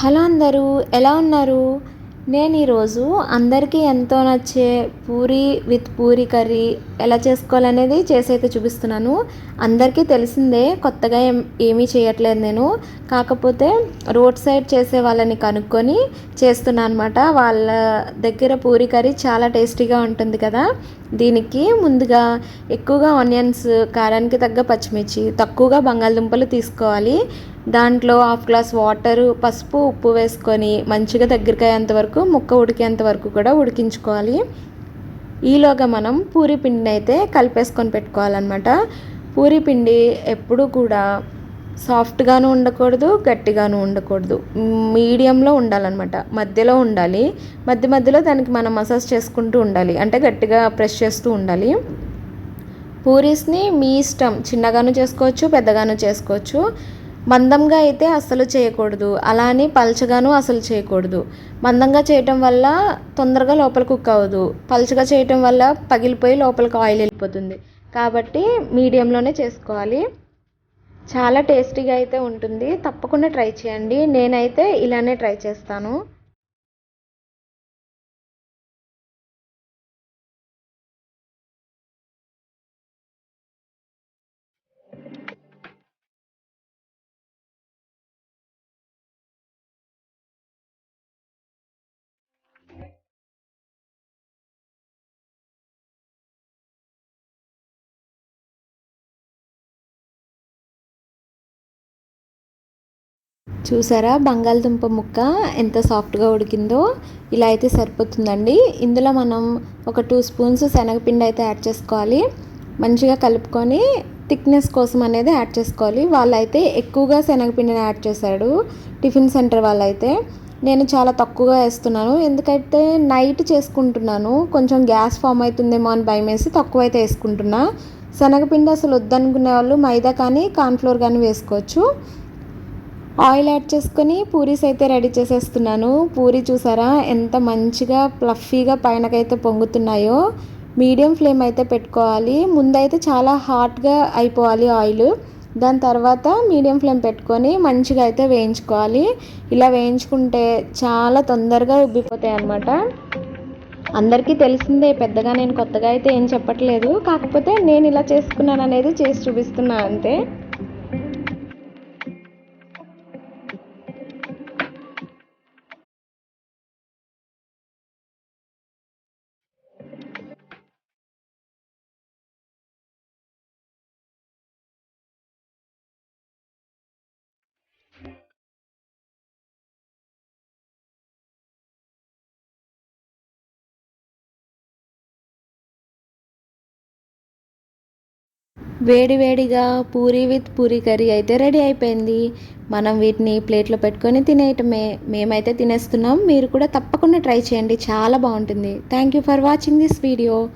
Hello అందరూ ఎలా ఉన్నారు? నేను ఈరోజు అందరికీ ఎంతో నచ్చే పూరి విత్ పూరి కర్రీ ఎలా చేసుకోవాలనేది చేసైతే చూపిస్తున్నాను. అందరికీ తెలిసిందే కొత్తగా ఏమీ చేయట్లేదు నేను. కాకపోతే రోడ్ సైడ్ చేసే వాళ్ళని కనుక్కొని చేస్తున్నాను అనమాట వాళ్ళ దగ్గర పూరి కర్రీ చాలా టేస్టీగా ఉంటుంది కదా. దీనికి ముందుగా ఎక్కువగా ఆనియన్స్ కారానికి తగ్గ పచ్చిమిర్చి తక్కువగా బంగాళదుంపలు తీసుకోవాలి. దాంట్లో హాఫ్ గ్లాస్ వాటర్ పసుపు ఉప్పు వేసుకొని మంచిగా దగ్గరికి అయ్యేంత వరకు ముక్క ఉడికేంత వరకు కూడా ఉడికించుకోవాలి. ఈలోగా మనం పూరి పిండిని అయితే కలిపేసుకొని పెట్టుకోవాలన్నమాట. పూరి పిండి ఎప్పుడు కూడా సాఫ్ట్గాను ఉండకూడదు గట్టిగాను ఉండకూడదు. మీడియంలో ఉండాలన్నమాట. మధ్యలో ఉండాలి. మధ్య మధ్యలో దానికి మనం మసాజ్ చేసుకుంటూ ఉండాలి. అంటే గట్టిగా ప్రెస్ చేస్తూ ఉండాలి. పూరీస్ని మీ ఇష్టం. చిన్నగాను చేసుకోవచ్చు పెద్దగాను చేసుకోవచ్చు. మందంగా అయితే అస్సలు చేయకూడదు. అలా అని పల్చగాను అసలు చేయకూడదు. మందంగా చేయటం వల్ల తొందరగా లోపల కుక్ అవ్వదు. పల్చగా చేయటం వల్ల పగిలిపోయి లోపలికి ఆయిల్ వెళ్ళిపోతుంది. కాబట్టి మీడియంలోనే చేసుకోవాలి. చాలా టేస్టీగా అయితే ఉంటుంది. తప్పకుండా ట్రై చేయండి. నేనైతే ఇలానే ట్రై చేస్తాను. చూసారా? బంగాళదుంప ముక్క ఎంత సాఫ్ట్గా ఉడికిందో ఇలా అయితే సరిపోతుందండి. ఇందులో మనం ఒక టూ స్పూన్స్ శనగపిండి అయితే యాడ్ చేసుకోవాలి. మంచిగా కలుపుకొని థిక్నెస్ కోసం అనేది యాడ్ చేసుకోవాలి. వాళ్ళైతే ఎక్కువగా శనగపిండిని యాడ్ చేశాడు టిఫిన్ సెంటర్ వాళ్ళైతే. నేను చాలా తక్కువగా వేస్తున్నాను. ఎందుకంటే నైట్ చేసుకుంటున్నాను కొంచెం గ్యాస్ ఫామ్ అవుతుందేమో అని భయం వేసి తక్కువ అయితే వేసుకుంటున్నా. శనగపిండి అసలు వద్దనుకునే వాళ్ళు మైదా కానీ కార్న్ఫ్లోర్ కానీ వేసుకోవచ్చు. ఆయిల్ యాడ్ చేసుకొని పూరీస్ అయితే రెడీ చేసేస్తున్నాను. పూరి చూసారా? ఎంత మంచిగా ప్లఫీగా పైనకైతే పొంగుతున్నాయో. మీడియం ఫ్లేమ్ అయితే పెట్టుకోవాలి. ముందైతే చాలా హాట్గా అయిపోవాలి ఆయిల్. దాని తర్వాత మీడియం ఫ్లేమ్ పెట్టుకొని మంచిగా అయితే వేయించుకోవాలి. ఇలా వేయించుకుంటే చాలా తొందరగా ఉబ్బిపోతాయి అన్నమాట. అందరికీ తెలిసిందే పెద్దగా నేను కొత్తగా అయితే ఏం చెప్పట్లేదు. కాకపోతే నేను ఇలా చేసుకున్నాను అనేది చేసి చూపిస్తున్నాను అంతే. వేడివేడిగా పూరి విత్ పూరి కర్రీ అయితే రెడీ అయిపోయింది. మనం వీటిని ప్లేట్లో పెట్టుకొని తినేయటమే. మేమైతే తినేస్తున్నాం. మీరు కూడా తప్పకుండా ట్రై చేయండి. చాలా బాగుంటుంది. Thank you for watching this video.